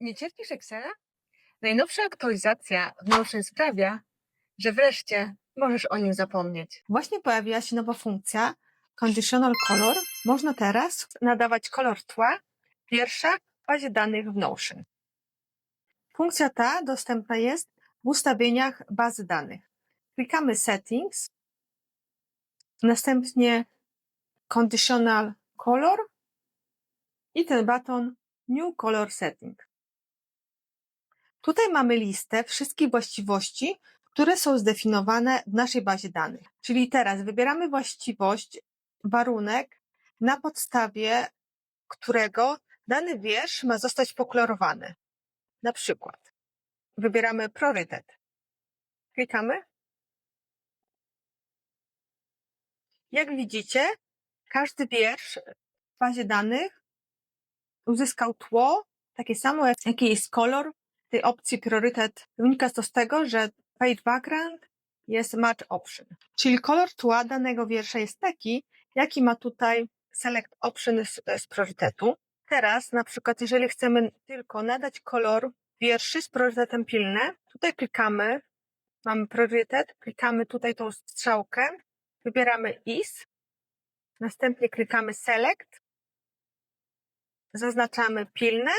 Nie cierpisz Excela? Najnowsza aktualizacja w Notion sprawia, że wreszcie możesz o nim zapomnieć. Właśnie pojawiła się nowa funkcja Conditional Color. Można teraz Nadawać kolor tła pierwsza w bazie danych w Notion. Funkcja ta dostępna jest w ustawieniach bazy danych. Klikamy Settings, następnie Conditional Color i ten baton New Color Setting. Tutaj mamy listę wszystkich właściwości, które są zdefiniowane w naszej bazie danych. Czyli teraz wybieramy właściwość, warunek, na podstawie którego dany wiersz ma zostać pokolorowany. Na przykład wybieramy priorytet. Klikamy. Jak widzicie, każdy wiersz w bazie danych uzyskał tło takie samo, jak- jaki jest kolor tej opcji priorytet. Wynika to z tego, że page background jest match option. Czyli kolor tła danego wiersza jest taki, jaki ma tutaj select option z, z priorytetu. Teraz na przykład, jeżeli chcemy tylko nadać kolor wierszy z priorytetem pilne, tutaj klikamy, mamy priorytet, klikamy tutaj tą strzałkę, wybieramy is, następnie klikamy select, zaznaczamy pilne.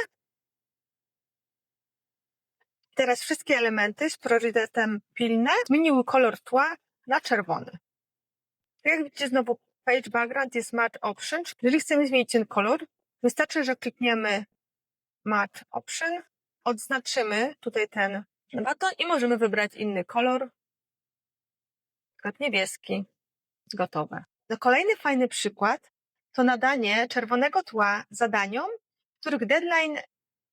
Teraz wszystkie elementy z priorytetem pilne zmieniły kolor tła na czerwony. Jak widzicie, znowu page background jest match option. Jeżeli chcemy zmienić ten kolor, wystarczy, że klikniemy match option, odznaczymy tutaj ten baton i możemy wybrać inny kolor, przykład niebieski. Gotowe. No kolejny fajny przykład to nadanie czerwonego tła zadaniom, których deadline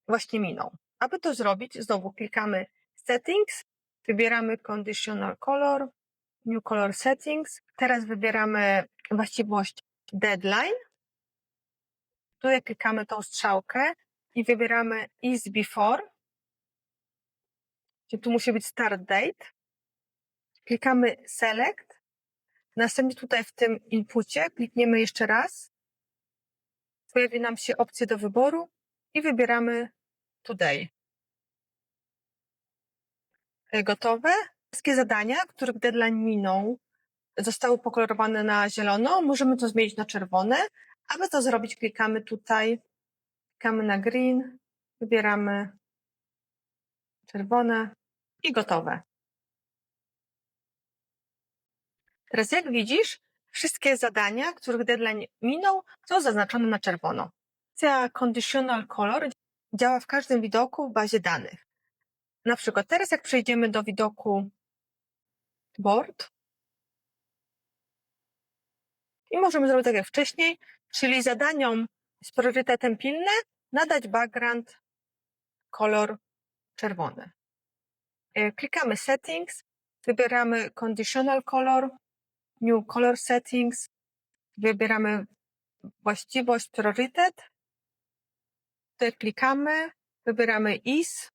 właśnie minął. Aby to zrobić, znowu klikamy Settings, wybieramy Conditional Color, New Color Settings. Teraz wybieramy właściwość Deadline. Tutaj klikamy tą strzałkę i wybieramy Is Before. Czyli tu musi być Start Date. Klikamy Select. Następnie tutaj w tym inpucie klikniemy jeszcze raz. Pojawi nam się opcja do wyboru i wybieramy Today. E, Gotowe. Wszystkie zadania, których deadline minął, zostały pokolorowane na zielono. Możemy to zmienić na czerwone. Aby to zrobić, klikamy tutaj, klikamy na green, wybieramy czerwone i gotowe. Teraz jak widzisz, wszystkie zadania, których deadline minął, są zaznaczone na czerwono. Conditional Color działa w każdym widoku w bazie danych. Na przykład teraz jak przejdziemy do widoku Board i możemy zrobić tak jak wcześniej, czyli zadaniom z priorytetem pilne nadać background kolor czerwony. E, Klikamy Settings, wybieramy Conditional Color, New Color Settings, wybieramy właściwość priorytet, tutaj klikamy, wybieramy Is,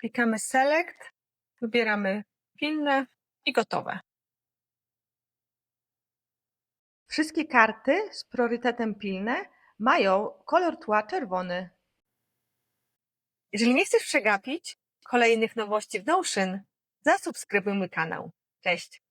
klikamy Select, wybieramy pilne i gotowe. Wszystkie karty z priorytetem pilne mają kolor tła czerwony. Jeżeli nie chcesz przegapić kolejnych nowości w Notion, zasubskrybuj mój kanał. Cześć!